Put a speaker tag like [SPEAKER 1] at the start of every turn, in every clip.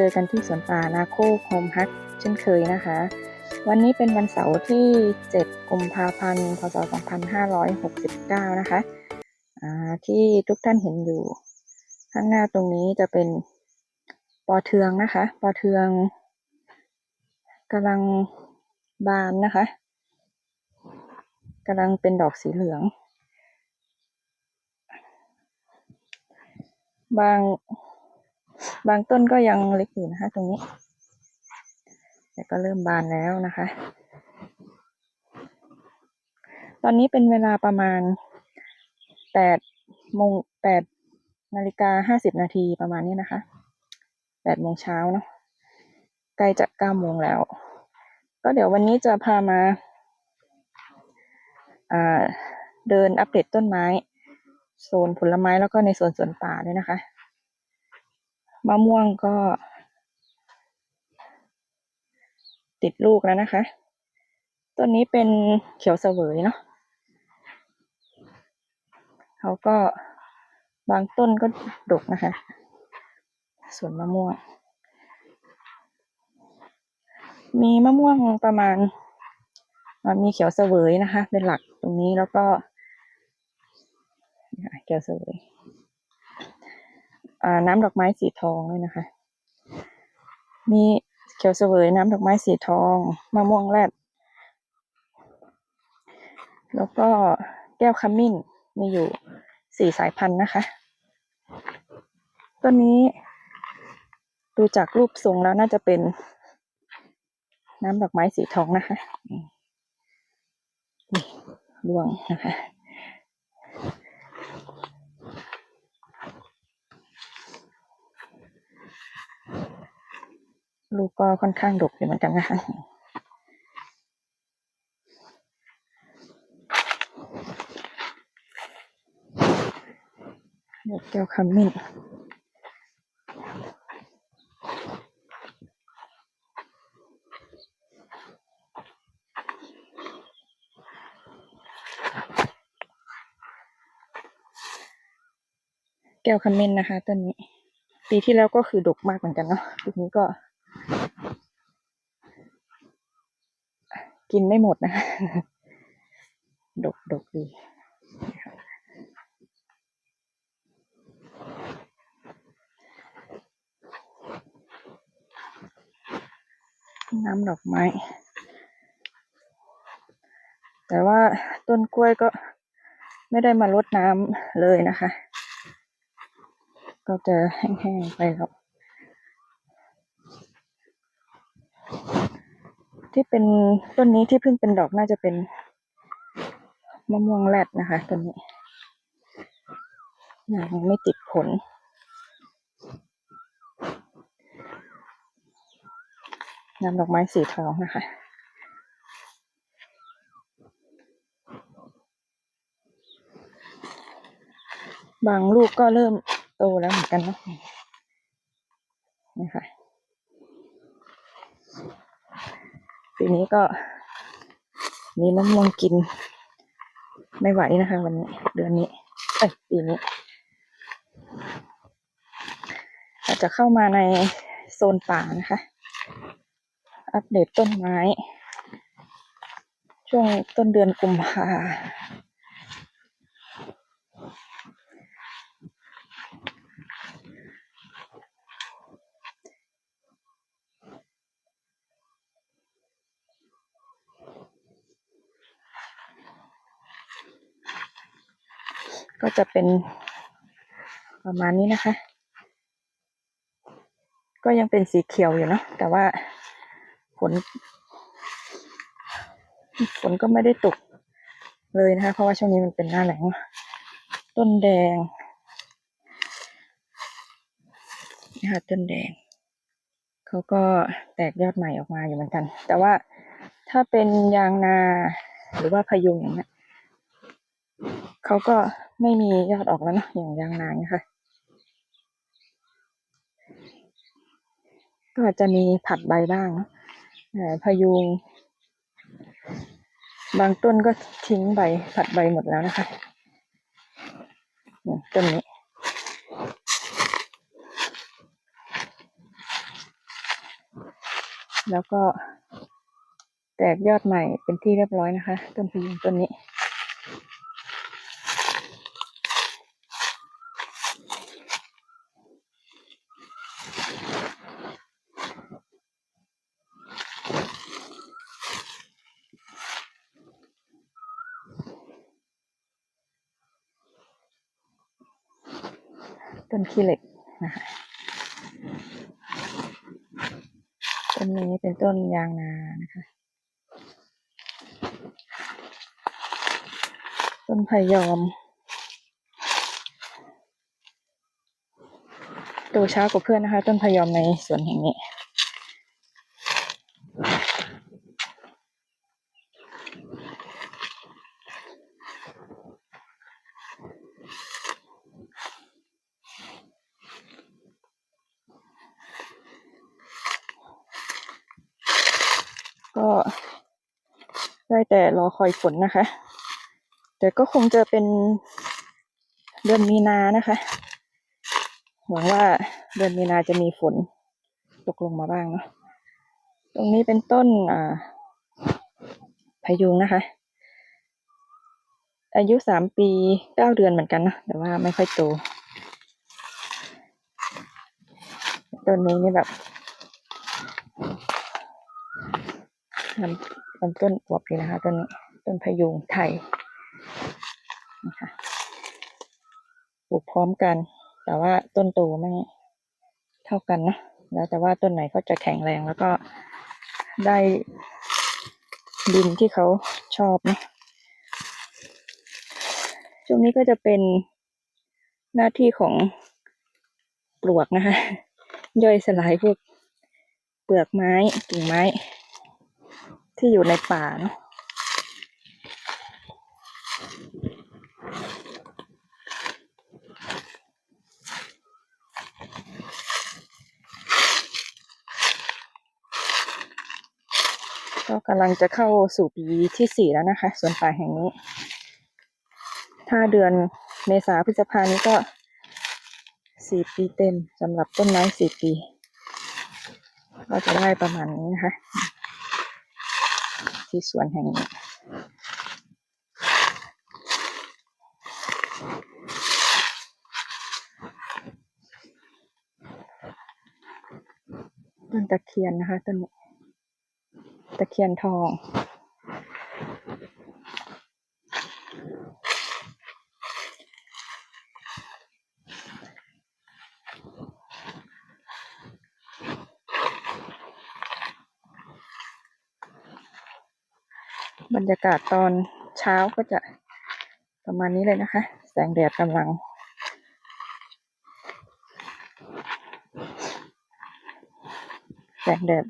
[SPEAKER 1] จอกันที่สวนป่านาโคโฮมฮักเช่นเคยนะคะ วันนี้เป็นวันเสาร์ที่ 7 กุมภาพันธ์ พศ 2569 นะคะที่ทุกท่านเห็นอยู่ข้างหน้าตรงนี้จะเป็นปอเทืองนะคะ ปอเทืองกำลังบานนะคะกำลังเป็นดอกสีเหลือง บาง บางต้นก็ยังเล็กอยู่นะคะ ตรงนี้ แต่ก็เริ่มบานแล้วนะคะ ตอนนี้เป็นเวลาประมาณแปดโมงแปดนาฬิกาห้าสิบนาทีประมาณนี้นะคะแปดโมงเช้าเนาะใกล้จะเก้าโมงแล้ว ก็เดี๋ยววันนี้จะพามาเดินอัปเดตต้นไม้ โซนผลไม้แล้วก็ในโซนสวนป่าด้วยนะคะ มะม่วงก็ ติดลูกแล้วนะคะ ต้นนี้เป็นเขียวเสวยเนาะเขาก็บางต้นก็ดกนะคะ ส่วนมะม่วง มีมะม่วงประมาณ มีเขียวเสวยนะคะ เป็นหลักตรงนี้แล้วก็นี่ค่ะเขียวเสวยอ่า น้ำดอกไม้สีทองด้วยนะคะ มีเขียวเสวยน้ำดอกไม้สีทองมะม่วงแรดแล้วก็แก้วขมิ้นมีอยู่สี่สายพันธุ์นะคะต้นนี้ ดูจากรูปทรงแล้วน่าจะเป็น น้ำดอกไม้สีทองนะคะนี่ร่วงนะคะ ลูกก็ค่อนข้างดกอยู่เหมือนกันนะคะดกแก้วขมิ้นแก้วขมิ้นนะคะต้นนี้ ปีที่แล้วก็คือดกมากเหมือนกันเนาะปีนี้ก็ กินไม่หมดนะ ดกดกดีน้ำดอกไม้ แต่ว่าต้นกล้วยก็ไม่ได้มารดน้ำเลยนะคะ ก็จะแห้งๆไปครับ ที่เป็นต้นนี้ที่เพิ่งเป็นดอกน่าจะเป็นมะม่วงแรดนะคะต้นนี้ยังไม่ติดผล นำดอกไม้สีทองนะคะบางลูกก็เริ่มโตแล้วเหมือนกันเนาะนี่ค่ะ ปีนี้ก็ มีมะม่วงกิน ไม่ไหวนะคะ วันนี้ เดือนนี้ เอ้ยปีนี้อาจะเข้ามาในโซนป่านะคะ อัปเดตต้นไม้ ช่วงต้นเดือนกุมภา ก็จะเป็นประมาณนี้นะคะ ก็ยังเป็นสีเขียวอยู่เนาะแต่ว่าผลฝนก็ไม่ได้ตกเลยนะคะ เพราะว่าช่วงนี้มันเป็นหน้าแหลงต้นแดงนี่ค่ะต้นแดง เขาก็แตกยอดใหม่ออกมาอยู่เหมือนกัน แต่ว่าถ้าเป็นยางนาหรือว่าพยุงอย่างเงี้ยเขาก็ ไม่มียอดออกแล้วนะอย่างยางนานค่ะก็จะมีผัดใบบ้างพยุง บางต้นก็ทิ้งใบผัดใบหมดแล้วนะคะต้นนี้แล้วก็แตกยอดใหม่เป็นที่เรียบร้อยนะคะ ต้นพยุงต้นนี้ ขี้เหล็กนะคะต้นนี้เป็นต้นยางนานะคะต้นพยอมโตช้ากว่าเพื่อนนะคะ ต้นพยอมในสวนแห่งนี้ ก็ ได้แต่รอคอยฝนนะคะ แต่ก็คงจะเป็นเดือนมีนานะคะ หวังว่าเดือนมีนาจะมีฝนตกลงมาบ้างเนาะ ตรงนี้เป็นต้นอ่าพยุงนะคะ อายุสามปีเก้าเดือนเหมือนกันนะ แต่ว่าไม่ค่อยโต ต้นนี้นี่แบบ ลำลำต้นอวบดีนะคะต้นนี้ต้นพยุงไทยนะคะปลูกพร้อมกัน แต่ว่าต้นโตไม่เท่ากันเนะแล้วแต่ว่าต้นไหนเขาจะแข็งแรงแล้วก็ได้ดินที่เขาชอบนะช่วงนี้ก็จะเป็นหน้าที่ของปลวกนะคะ ย่อยสลายพวกเปลือกไม้กิ่งไม้ ที่อยู่ในป่านะก็กำลังจะเข้าสู่ปีที่สี่แล้วนะคะสวนป่าแห่งนี้ ถ้าเดือนเมษาพฤษภานี้ก็สี่ปีเต็มสำหรับต้นไม้สี่ปี ก็จะได้ประมาณนี้นะคะ ที่สวนแห่งนี้ต้นตะเคียนนะคะต้นตะเคียนทอง บรรยากาศตอนเช้าก็จะประมาณนี้เลยนะคะ แสงแดดกำลัง แสงแดด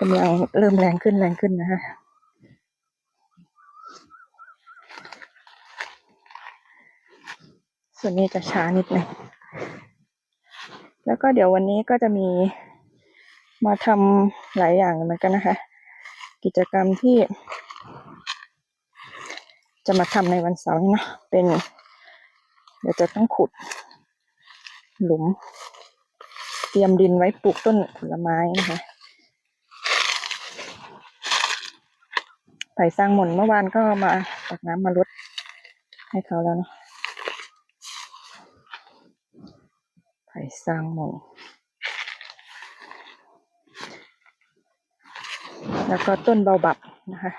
[SPEAKER 1] กำลังเริ่มแรงขึ้นแรงขึ้นนะคะส่วนนี้จะช้านิดหนึ่งแล้วก็เดี๋ยววันนี้ก็จะมีมาทำหลายอย่างเหมือนกันนะคะ กิจกรรมที่ จะมาทำในวันเสาร์นี้นะเป็น เดี๋ยวจะต้องขุด หลุม เตรียมดินไว้ปลูกต้นผลไม้นะคะไผ่สร้างหม่นเมื่อวานก็มาตักน้ำมาลดให้เขาแล้วเนาะไผ่สร้างหม่น แล้วก็ต้นเบาบับนะคะ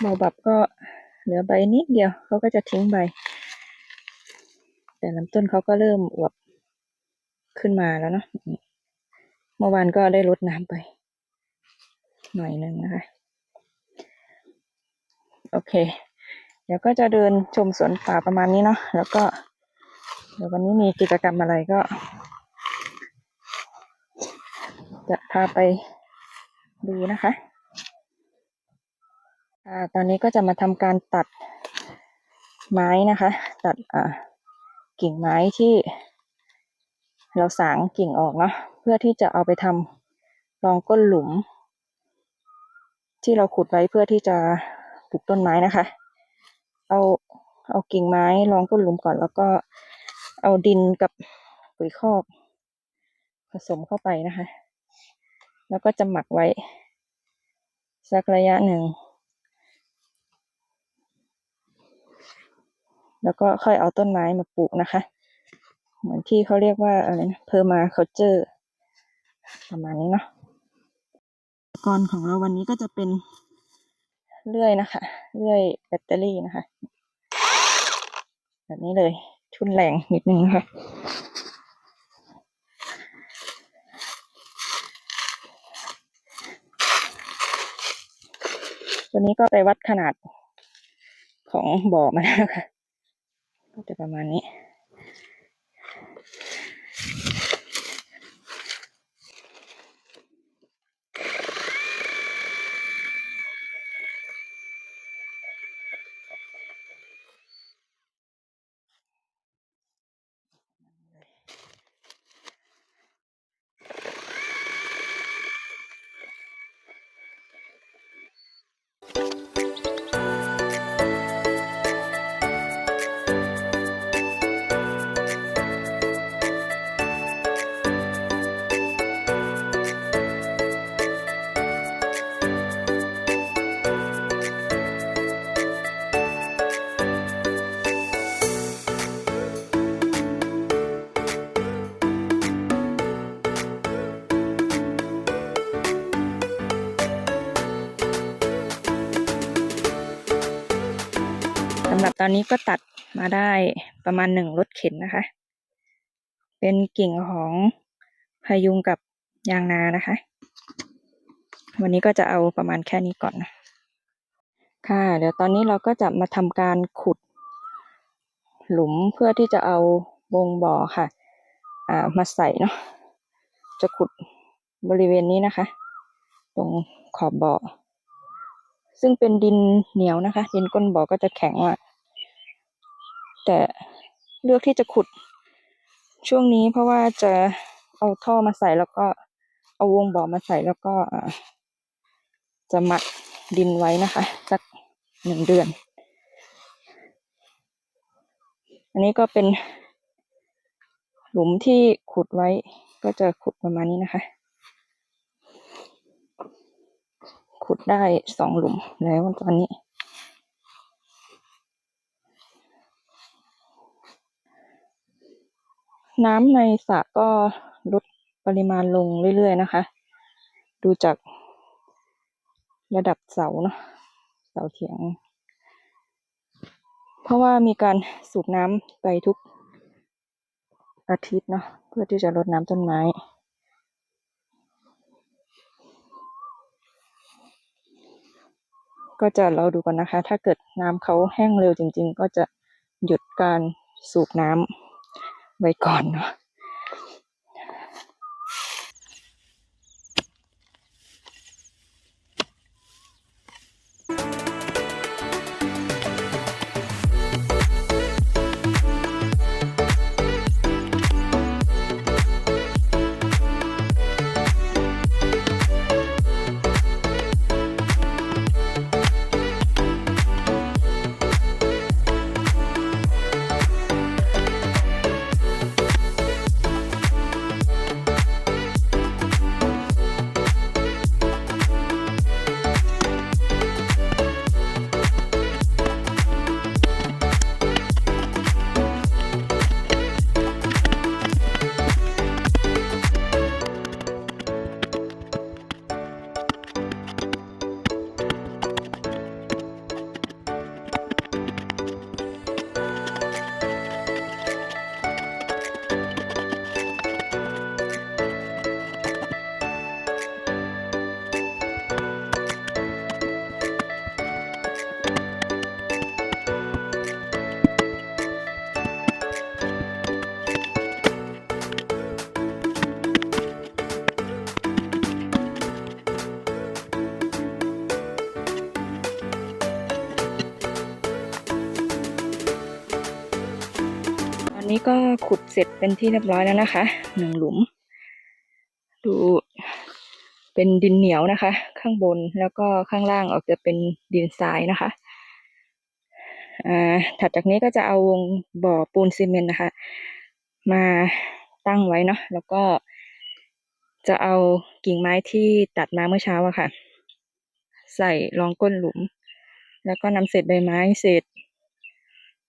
[SPEAKER 1] เบาบับก็เหลือใบนิดเดียวเขาก็จะทิ้งใบ แต่ลำต้นเขาก็เริ่มอวบขึ้นมาแล้วเนาะเมื่อวานก็ได้รดน้ำไป หน่อยหนึ่งนะคะ โอเค เดี๋ยวก็จะเดินชมสวนป่าประมาณนี้เนาะแล้วก็ ดี๋ยววันนี้มีกิจกรรมอะไรก็ จะพาไปดูนะคะอ่าตอนนี้ก็จะมาทำการตัดไม้นะคะ ตัดอ่ากิ่งไม้ที่เราสางกิ่งออกเนาะเพื่อที่จะเอาไปทำรองก้นหลุม ที่เราขุดไว้เพื่อที่จะปลูกต้นไม้นะคะ เอาเอากิ่งไม้รองก้นหลุมก่อนแล้วก็ เอาดินกับปุ๋ยคอก ผสมเข้าไปนะคะ แล้วก็จะหมักไว้ สักระยะหนึ่ง แล้วก็ค่อยเอาต้นไม้มาปลูกนะคะ เหมือนที่เขาเรียกว่าอะไรนะเพอร์มาเคาเจอร์ประมาณนี้เนาะอุปกรณ์ของเราวันนี้ก็จะเป็นเลื่อยนะคะ เลื่อยแบตเตอรี่นะคะ แบบนี้เลย ทุนแรงนิดนึงค่ะวันนี้ก็ไปวัดขนาดของบ่อมาแล้วค่ะ ก็จะประมาณนี้ ตอนนี้ก็ตัดมาได้ประมาณหนึ่งรถเข็นนะคะ เป็นกิ่งของพายุงกับยางนานะคะ วันนี้ก็จะเอาประมาณแค่นี้ก่อนนะค่ะ เดี๋ยวตอนนี้เราก็จะมาทำการขุด หลุมเพื่อที่จะเอาวงบ่อค่ะอ่ามาใส่เนาะจะขุดบริเวณนี้นะคะ ตรงขอบบ่อซึ่งเป็นดินเหนียวนะคะ ดินก้นบ่อก็จะแข็งอะ แต่เลือกที่จะขุดช่วงนี้เพราะว่าจะเอาท่อมาใส่แล้วก็เอาวงบ่อมาใส่แล้วก็จะหมักดินไว้นะคะ สักหนึ่งเดือน อันนี้ก็เป็นหลุมที่ขุดไว้ก็จะขุดประมาณนี้นะคะ ขุดได้สองหลุมแล้วตอนนี้ น้ำในสระก็ลดปริมาณลงเรื่อยๆนะคะ ดูจากระดับเสาเนาะเสาเถียง เพราะว่ามีการสูบน้ำไปทุกอาทิตย์เนาะเพื่อที่จะรดน้ำต้นไม้ก็จะเราดูกันนะคะ ถ้าเกิดน้ำเขาแห้งเร็วจริง ๆ ก็จะหยุดการสูบน้ำ ไว้ก่อนเนาะ ขุดเสร็จเป็นที่เรียบร้อยแล้วนะคะหนึ่งหลุม ดูเป็นดินเหนียวนะคะ ข้างบนแล้วก็ข้างล่างออกจะเป็นดินทรายนะคะอ่าถัดจากนี้ก็จะเอาวงบ่อปูนซีเมนต์นะคะ มาตั้งไว้เนาะแล้วก็จะเอากิ่งไม้ที่ตัดมาเมื่อเช้าอะค่ะ ใส่รองก้นหลุม แล้วก็นำเศษใบไม้เศษ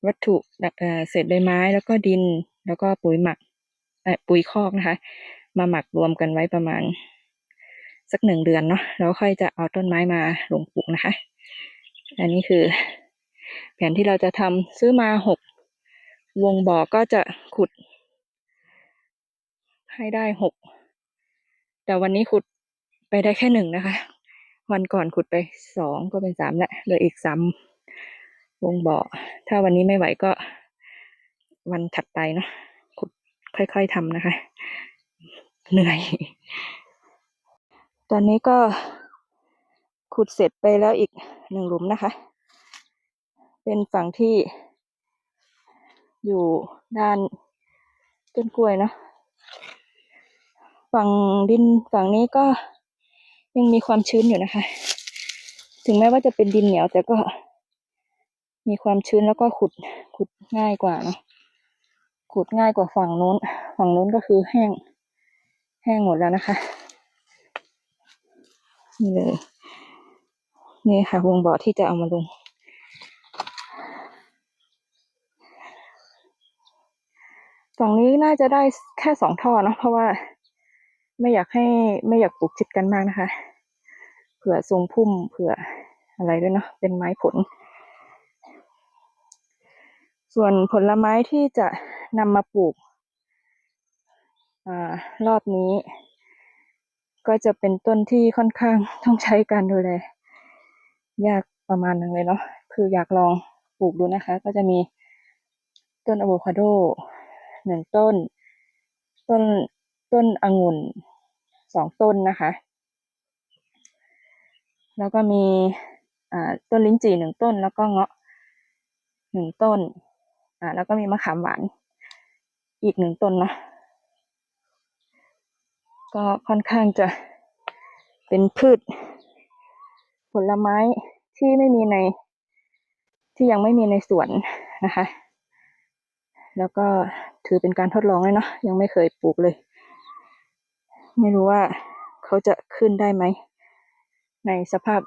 [SPEAKER 1] วัตถุอ่อเศษใบไม้แล้วก็ดิน แล้วก็ปุ๋ยหมักปุ๋ยคอกนะคะ มาหมักรวมกันไว้ประมาณ สักหนึ่งเดือนเนาะแล้วค่อยจะเอาต้นไม้มาลงปลูกนะคะ อันนี้คือ แผนที่เราจะทำซื้อมาหกวงบ่อก็จะขุด ให้ได้หกแต่วันนี้ขุดไปได้แค่หนึ่งนะคะ วันก่อนขุดไปสองก็เป็นสามและเหลืออีกสามวงบ่อ ถ้าวันนี้ไม่ไหวก็ วันถัดไปเนาะขุดค่อยๆทำนะคะ เหนื่อย ตอนนี้ก็ขุดเสร็จไปแล้วอีกหนึ่งหลุมนะคะ เป็นฝั่งที่อยู่ด้านต้นกล้วยเนาะฝั่งดินฝั่งนี้ก็ยังมีความชื้นอยู่นะคะ ถึงแม้ว่าจะเป็นดินเหนียวแต่ก็มีความชื้นแล้วก็ขุดขุดง่ายกว่าเนาะ ขุดง่ายกว่าฝั่งนู้น ฝั่งนู้นก็คือแห้ง แห้งหมดแล้วนะคะนี่เลยนี่ค่ะวงบ่อที่จะเอามาลง ฝั่งนี้น่าจะได้แค่สองท่อเนาะเพราะว่าไม่อยากให้ไม่อยากปลูกชิดกันมากนะคะ เผื่อทรงพุ่มเผื่ออะไรด้วยเนาะเป็นไม้ผล ส่วนผลไม้ที่จะ นำมาปลูกอรอบนี้ ก็จะเป็นต้นที่ค่อนข้างต้องใช้การดูแลยากประมาณนึงเลยเนาะคืออยากลองปลูกดูนะคะ ก็จะมีต้นอะโวคาโดหนึ่งต้น ต้นต้นองุ่นสองต้นนะคะ แล้วก็มีต้นลิ้นจี่หนึ่งต้น แล้วก็เงาะหนึ่งต้น อ่า แล้วก็มีมะขามหวาน อีกหนึ่งต้นนะ ก็ค่อนข้างจะเป็นพืช ผลไม้ที่ไม่มีใน ที่ยังไม่มีในสวนนะคะ แล้วก็ถือเป็นการทดลองเลยเนาะยังไม่เคยปลูกเลย ไม่รู้ว่าเขาจะขึ้นได้ไหม ในสภาพ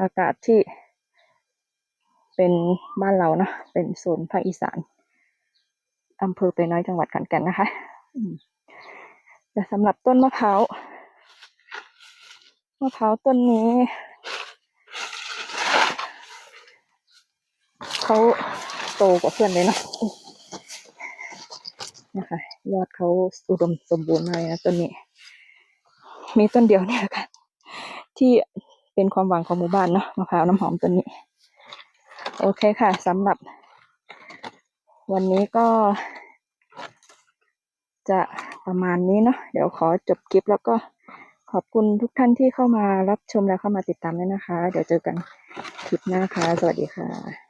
[SPEAKER 1] อากาศที่เป็นบ้านเราเนาะเป็นโซนภาคอีสาน อำเภอไปน้อยจังหวัดขอนแก่นนะคะอืมแต่สำหรับต้นมะพร้าวมะพร้าวต้นนี้เขาโตกว่าเพื่อนเลยเนาะอุ๊ยนะคะยอดเขาอุดมสมบูรณ์มากเลยนะต้นนี้ มีต้นเดียวเนี่ยแหละค่ะที่เป็นความหวังของหมู่บ้านเนาะมะพร้าวน้ำหอมต้นนี้ โอเคค่ะสำหรับ วันนี้ก็ จะประมาณนี้เนาะเดี๋ยวขอจบคลิปแล้วก็ขอบคุณทุกท่านที่เข้ามารับชมและเข้ามาติดตามด้วยนะคะ เดี๋ยวเจอกันคลิปหน้าค่ะ สวัสดีค่ะ